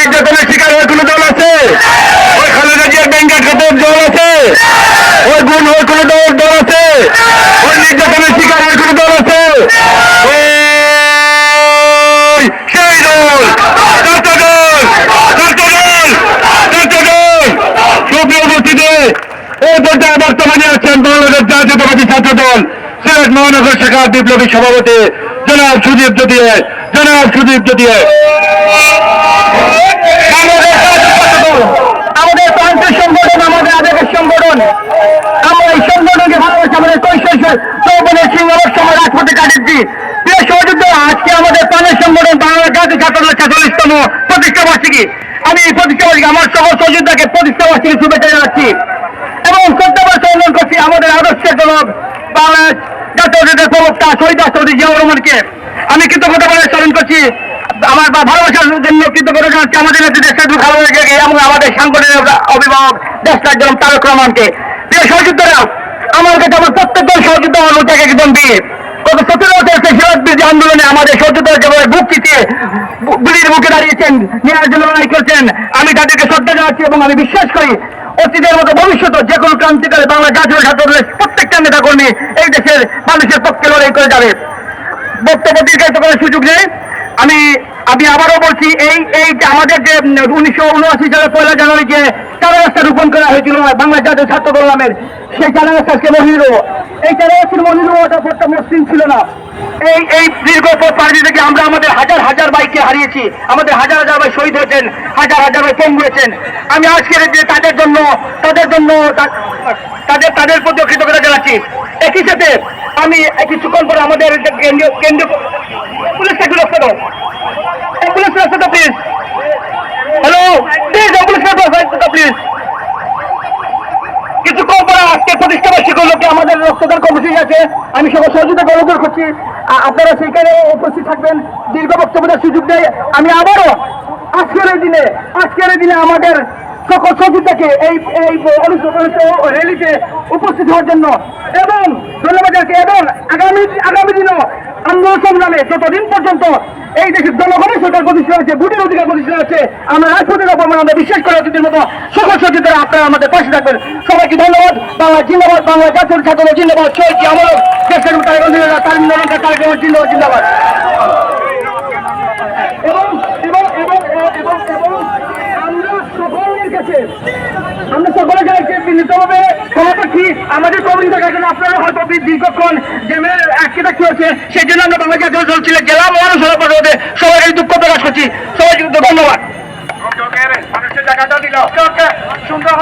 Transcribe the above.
নির্যাতনের শিকার হয়ে কোনো দল আছে? ওই খালেদা জিয়ার ব্যাংকে খাতের দল আছে? ওই গুণ হয়ে কোনো দল দল আছে? ওই নির্যাতনের শিকার হয়ে কোনো দল আছে? মহানগর শাখার বিপ্লবী সভাপতি জনাব সুদীপ জ্যোতিয়ে জনাব সুদীপ জ্যোতিয়ে বাংলাদেশ জাতীয় ছাত্র দল, আমাদের প্রান্তের সংগঠন আমাদের আবেগের সংগঠন আমরা এই সংগঠনকে ভালোবাসি আমাদের কৈশোর চৌবনের সিংহর সময় রাজপথে কাটিয়েছি আজকে আমাদের প্রাণের সংগঠন বাংলা ছেচল্লিশতম প্রতিষ্ঠা বার্ষিকী। আমি এই প্রতিষ্ঠা আমার সকল সহযোদ্ধাকে প্রতিষ্ঠা বার্ষিকী শুভেচ্ছা জানাচ্ছি। এবং অনুরোধ করছি আমাদের আদর্শের বাংলাদেশ জাতীয় প্রবক্তা শহীদ রহমানকে। আমি কৃতজ্ঞতা বলে স্মরণ করছি, আমার ভালোবাসার জন্য কৃতজ্ঞতা জানাচ্ছি আমাদের নেত্রী দেশের ভালো লেগে এবং আমাদের সাংগঠনিক অভিভাবক দেশটার জন্য তারক রহমানকে। প্রিয় সহযোদ্ধারা, আমার কাছে আমার প্রত্যেকজন সহযোদ্ধা আমার একদম দিয়ে গত সতেরো বছর সিরাজ বিরোধী আন্দোলনে আমাদের সহযোদ্ধা যেভাবে বুক চিতিয়ে গুলির মুখে দাঁড়িয়েছেন নেওয়ার লড়াই করছেন। আমি তাদেরকে শ্রদ্ধা জানাচ্ছি এবং আমি বিশ্বাস করি অতীতের মতো ভবিষ্যৎ যে কোনো ক্রান্তিকালে বাংলা জাতীয় ছাত্র দলের প্রত্যেকটা নেতা কর্মী এই দেশের মানুষের পক্ষে লড়াই করে যাবে। বক্তব্য দীর্ঘায়িত করার সুযোগ নেই। আমি আমি আবারও বলছি, এই এই যে আমাদের যে উনিশশো উনআশি সালের পয়লা জানুয়ারি যে চারা রাস্তা রোপণ করা হয়েছিল বাংলা জাতীয় ছাত্র নামের, সেই চারা রাস্তা আজকে মহিল এই চারা রাস্তার মহিল ওটা পথটা মসৃণ ছিল না। এই এই দীর্ঘ পথ পাড়ি থেকে আমরা আমাদের হাজার হাজার বাইককে হারিয়েছি। আমাদের হাজার হাজার ভাই শহীদ হয়েছেন, হাজার হাজার ভাই পঙ্গু হয়েছেন আমি আজকের যে তাদের জন্য তাদের জন্য তাদের তাদের প্রতি কৃতজ্ঞতা জানাচ্ছি। একই সাথে আমি কিছুক্ষণ পরে আমাদের কেন্দ্রীয় কেন্দ্রীয় পুলিশ একটু রক্ষা রক্ষা দাও প্লিজ হ্যালো প্লিজ রক্ষা দাও প্লিজ আজকে আমাদের রক্তদান কর্মসূচি আছে? আমি সকল সহযোগিতা করছি আপনারা সেইখানে উপস্থিত থাকবেন। দীর্ঘ বক্তব্য সুযোগ আমি আবারও আজকের এই দিনে, আজকের দিনে আমাদের সকল সহযোগিতাকে এই এই র্যালিতে উপস্থিত হওয়ার জন্য এবং ধন্যবাদ জানাচ্ছি এবং আগামী আগামী দিনও আন্দোলন সংগ্রামে যতদিন পর্যন্ত এই দেশের জনগণের সরকার প্রতিষ্ঠা হয়েছে, ভোটের অধিকার প্রতিষ্ঠা হচ্ছে আমরা রাজপথের অপমান আমরা বিশ্বাস করে, অতীতের মতো সকল সচেতন আপনারা আমাদের পাশে থাকবেন। সবাইকে ধন্যবাদ। বাংলা জিন্দাবাদ, বাংলা জাতীয় ছাত্র জিন্দাবাদ। নরঙ্কা তারেক রহমান জিন্দাবাদ জিন্দাবাদ। এবং এবং এবং এবং এবং আমরা সকলের কাছে, আমরা সকলের কাছে বিনীতভাবে ক্ষমা করছি আমাদের কমিটির কাছে আপনারা হয়তো দীর্ঘক্ষণ জেমের আটকে থাকতে হচ্ছে, সেই জন্য আমরা বাংলা জাতীয় দল ছিলেন জেলা মহানগর পরিষদে সবাইকে দুঃখ প্রকাশ করছি। সবাইকে ধন্যবাদ। সুন্দর